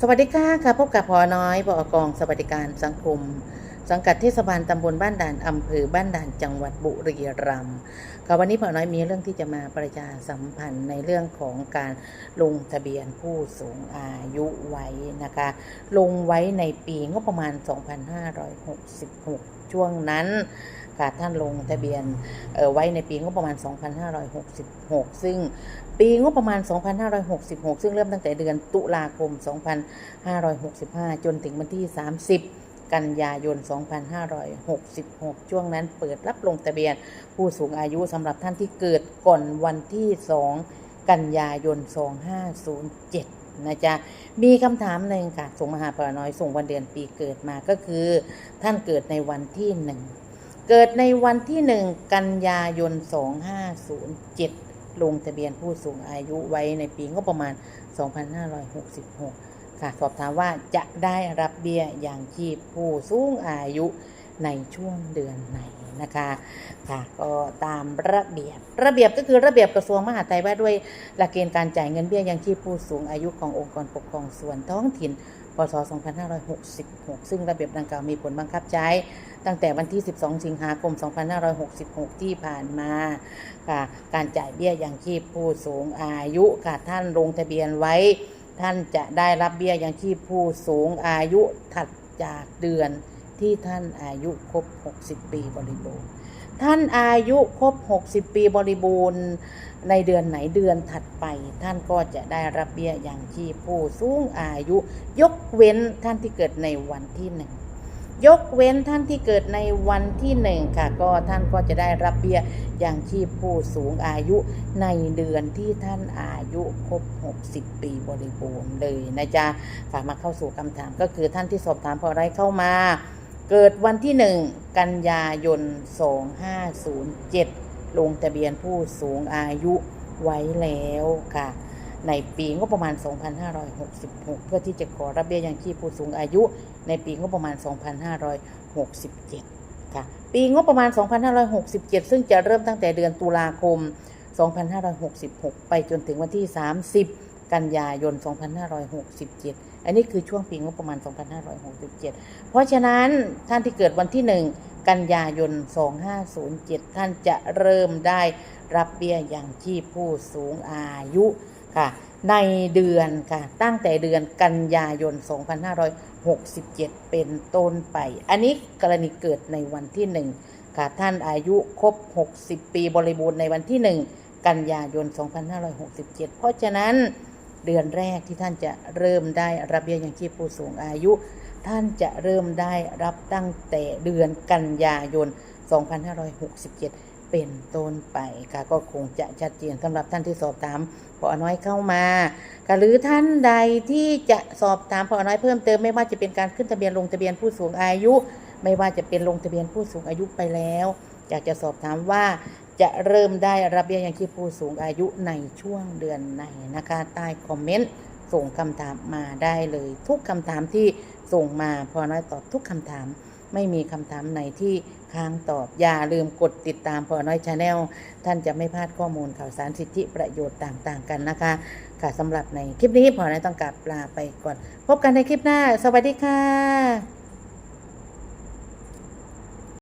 สวัสดีค่ะค่ะพบกับพอน้อยบอกองสวัสดิการสังคม สังกัดเทศบาลตำบลบ้านด่านอำเภอบ้านด่านจังหวัดบุรีรัมย์ค่ะวันนี้พ่อน้อยมีเรื่องที่จะมาประชาสัมพันธ์ในเรื่องของการลงทะเบียนผู้สูงอายุไว้นะคะ ลงไว้ในปีงบประมาณ 2566 ช่วงนั้นค่ะท่านลงทะเบียนไว้ในปีงบประมาณ 2566 ซึ่งปีงบประมาณ 2566 ซึ่งเริ่มตั้งแต่เดือนตุลาคม 2565 จนถึงวันที่ 30 กันยายน 2566 ช่วงนั้นเปิดรับลงทะเบียนผู้สูงอายุสำหรับท่านที่เกิดก่อนวันที่ 2 กันยายน 2507 นะจ๊ะ มีคำถามหนึ่งค่ะ ส่งมหาปาน้อย ส่งวันเดือนปีเกิดมาก็คือ ท่านเกิดในวันที่หนึ่งเกิดในวันที่หนึ่งกันยายน 2507 ลงทะเบียนผู้สูงอายุไว้ในปีงบประมาณ 2566 ค่ะ สอบถามว่าจะได้รับเบี้ยอย่างชีพผู้สูงอายุในช่วงเดือนไหนนะคะค่ะก็ตามระเบียบ ระเบียบก็คือระเบียบกระทรวงมหาดไทยว่าด้วยหลักเกณฑ์การจ่ายเงินเบี้ยยังชีพผู้สูงอายุขององค์กรปกครองส่วนท้องถิ่นพศ 2566 ซึ่งระเบียบดังกล่าวมีผลบังคับใช้ ตั้งแต่วันที่ 12 สิงหาคม 2566 ที่ผ่านมาค่ะการจ่ายเบี้ยยังชีพผู้สูงอายุค่ะท่านลงทะเบียนไว้ ท่านจะได้รับเบี้ยยังชีพผู้สูงอายุถัดจากเดือนที่ท่านอายุครบ 60 ปีบริบูรณ์ ท่านอายุครบ 60 ปีบริบูรณ์ ในเดือนไหนเดือนถัดไป ท่านก็จะได้รับเบี้ยยังชีพผู้สูงอายุ ยกเว้นท่านที่เกิดในวันที่หนึ่ง ยกเว้นท่านที่เกิดในวันที่หนึ่งค่ะ ก็ท่านก็จะได้รับเบี้ยอย่างชีพผู้สูงอายุในเดือนที่ท่านอายุครบ 60 ปีบริบูรณ์เลยนะจ๊ะฝากมาเข้าสู่คำถามก็คือท่านที่สอบถามพอได้เข้ามา เกิดวันที่หนึ่งกันยายน 2507 ลงทะเบียนผู้สูงอายุไว้แล้วค่ะ ในปีงบประมาณ 2566 เพื่อที่จะขอรับเบี้ยยังชีพผู้สูงอายุ ในปีงบประมาณ 2567 ค่ะ ปีงบประมาณ 2567 ซึ่งจะเริ่มตั้งแต่เดือนตุลาคม 2566 ไปจนถึงวันที่ 30 กันยายน 2567 อันนี้คือช่วงปีงบประมาณ 2567 เพราะฉะนั้นท่านที่เกิดวันที่ 1 กันยายน 2507 ท่านจะเริ่มได้รับเบี้ยยังชีพผู้สูงอายุ ค่ะ ในเดือนค่ะ ตั้งแต่เดือนกันยายน 2567 เป็นต้นไป อันนี้กรณีเกิดในวันที่ 1 ค่ะท่านอายุครบ 60 ปีบริบูรณ์ในวันที่ 1 กันยายน 2567 เพราะฉะนั้นเดือนแรกที่ท่านจะเริ่มได้รับเบี้ยยังชีพผู้สูงอายุ ท่านจะเริ่มได้รับตั้งแต่เดือนกันยายน 2567 เป็นต้นไปค่ะก็คงจะชัดเจนสำหรับท่านที่สอบถามพอน้อยเข้ามาค่ะหรือท่านใดที่จะสอบถามพอน้อยเพิ่มเติมไม่ว่าจะเป็นการขึ้นทะเบียนลงทะเบียนผู้สูงอายุ ไม่ว่าจะเป็นลงทะเบียนผู้สูงอายุไปแล้ว อยากจะสอบถามว่าจะเริ่มได้รับเบี้ยยังชีพผู้สูงอายุในช่วงเดือนไหนนะคะใต้คอมเมนต์ส่งคำถามมาได้เลย ทุกคำถามที่ส่งมาพอน้อยตอบทุกคำถาม ไม่มีคำถามไหนที่ค้างตอบ อย่าลืมกดติดตามพอน้อยชาแนลท่านจะไม่พลาดข้อมูลข่าวสารสิทธิประโยชน์ต่างๆกันนะคะ ค่ะสำหรับในคลิปนี้พอน้อยต้องกลับลาไปก่อน พบกันในคลิปหน้า สวัสดีค่ะ